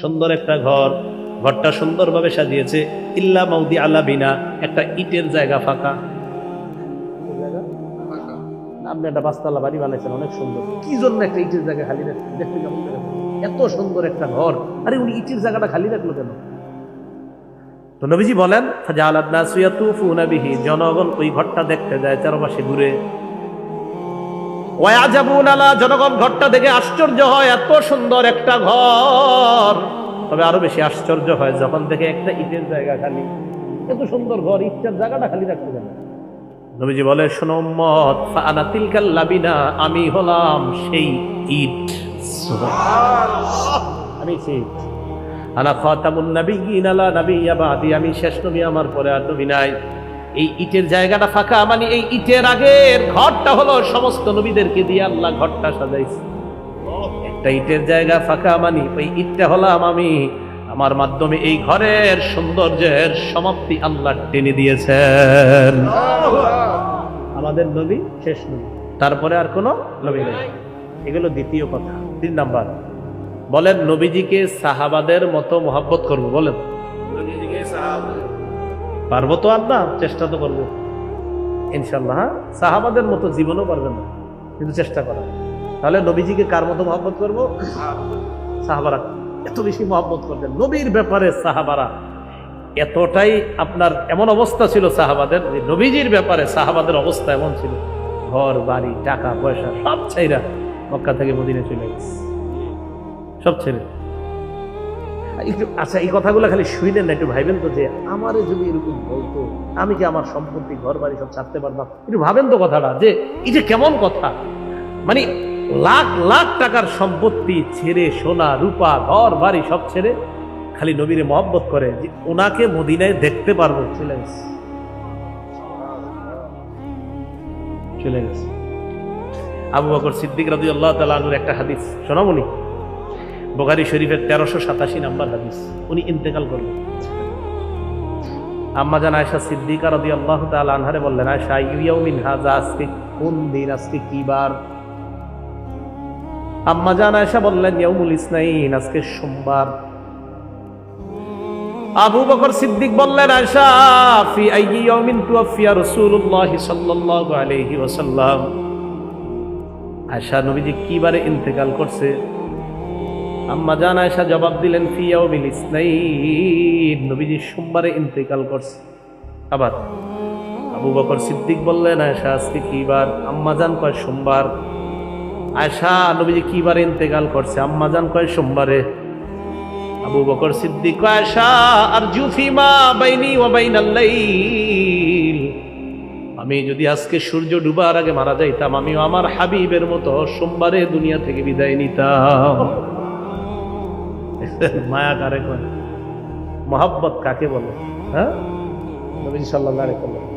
সুন্দর একটা ঘর। ঘরটা সুন্দরভাবে সাজিয়েছে। ইল্লা মাউদি আল্লা বিনা। একটা ইটের জায়গা ফাঁকা। আপনি একটা পাঁচতলা বাড়ি বানাইছেন অনেক সুন্দর। কি জন্য একটা ইটের জায়গা খালি রাখছেন দেখতে কেমন এত সুন্দর একটা ঘর। আরে উনি ইটের জায়গাটা খালি রাখল কেন? তো নবীজি বলেন জনগণ ওই ঘরটা দেখতে যায় চারপাশে ঘুরে। ওয়াজাবুন আলা জনগণ ঘরটা দেখে আশ্চর্য হয় এত সুন্দর একটা ঘর। তবে আরও বেশি আশ্চর্য হয় যখন দেখে একটা ইটের জায়গা খালি। এত সুন্দর ঘর ইটের জায়গাটা খালি রাখতে পারে নবীজি বলে শোনো উম্মত ফাআনা তিলকাল লাবিনা আমি হলাম সেই ইট। আমি সেই ইট। আনা খাতামুন নাবিয়্যিন আলা নাবিয়্যা বাদি আমি শেষ নবী আমার পরে আর নবী নাই। এই ইটের জায়গাটা ফাঁকা মানে এই ইটের আগের ঘরটা হলো সমস্ত নবীদেরকে দিয়ে আল্লাহ ঘরটা সাজাইছে। একটা ইটের জায়গা ফাঁকা মানি, ওই ইটটা হলাম আমি। আমার মাধ্যমে এই ঘরের সৌন্দর্যের সমাপ্তি আল্লাহ টেনে দিয়েছেন। আমাদের নবী, শেষ নবী। তারপরে আর কোনো নবী নেই। এগুলো দ্বিতীয় কথা। তিন নাম্বার। বলেন, নবীজিকে সাহাবাদের মতো মহাব্বত করব, বলেন। পারব তো না চেষ্টা তো করব। ইনশাল্লাহ হ্যাঁ? সাহাবাদের মতো জীবনও পারবেন না, কিন্তু চেষ্টা করা। তাহলে নবীজিকে কার মতো মহব্বত করব? সাহাবারা। এত বেশি মহব্বত করবেন। নবীর ব্যাপারে সাহাবারা। এতটাই আপনার এমন অবস্থা ছিল সাহাবাদের যে নবীজির ব্যাপারে সাহাবাদের অবস্থা এমন ছিল। ঘর, বাড়ি, টাকা, পয়সা, সব ছাইরা মক্কা থেকে মদিনে চলে গেছে। সব ছেড়ে। একটু আচ্ছা এই কথাগুলো খালি শুইলেন না একটু ভাইবেন তো যে আমারে যদি এরকম বলতো, আমি কি আমার সম্পত্তি ঘর বাড়ি সব ছাড়তে পারতাম? একটু ভাবেন তো কথাটা, যে যে কেমন কথা? মানে লাখ লাখ টাকার সম্পত্তি ছেড়ে, সোনা, রূপা ঘর বাড়ি সব ছেড়ে খালি নবীরে মহব্বত করে, যে ওনাকে মদিনায় দেখতে পারব। চলে গেছে। চলে গেছে। আবু বকর সিদ্দিক রাজু আল্লাহ তালুর একটা হাদিস। শোনামনি বোখারি শরীফের তেরোশো সাতাশি নাম্বার হাদিস। উনি ইন্তেকাল করলেন। আম্মা জান আয়সা সিদ্দিকা রদি আল্লাহ তাল আনহারে বললেন আয়সা হাজা আজকে? কোন দিন আজকে কি বার? আম্মা জান আয়সা বললেন ইসনাইন, আজকে সোমবার। আবু বকর সিদ্দিক বললেন আয়সা ফি রাসূলুল্লাহ সাল্লাল্লাহু আলাইহি ওয়াসাল্লাম। আয়সা নবীজি কি বারে ইন্তেকাল করছে? আম্মা জান আয়সা জবাব দিলেন ফিয়াও ইয়াউমিল নাই নবীজি সোমবারে ইন্তেকাল করছে। আবার আবু বকর সিদ্দিক বললেন আয়সা আজকে কি বার? আম্মা জান কয়, সোমবার। আয়সা নবীজি কি বারে ইন্তেকাল করছে? আম্মা জান কয়, সোমবারে। আবু বকর সিদ্দিক আয়সা আর জুফিমা বাইনি ও বাইনাল লাইল। আমি যদি আজকে সূর্য ডুবার আগে মারা যাইতাম, আমিও আমার হাবিবের মতো সোমবারে দুনিয়া থেকে বিদায় নিতাম। মায়া কারে কয়? মহাব্বত কাকে বলে? হ্যাঁ? নবী সাল্লাহ আলাইহি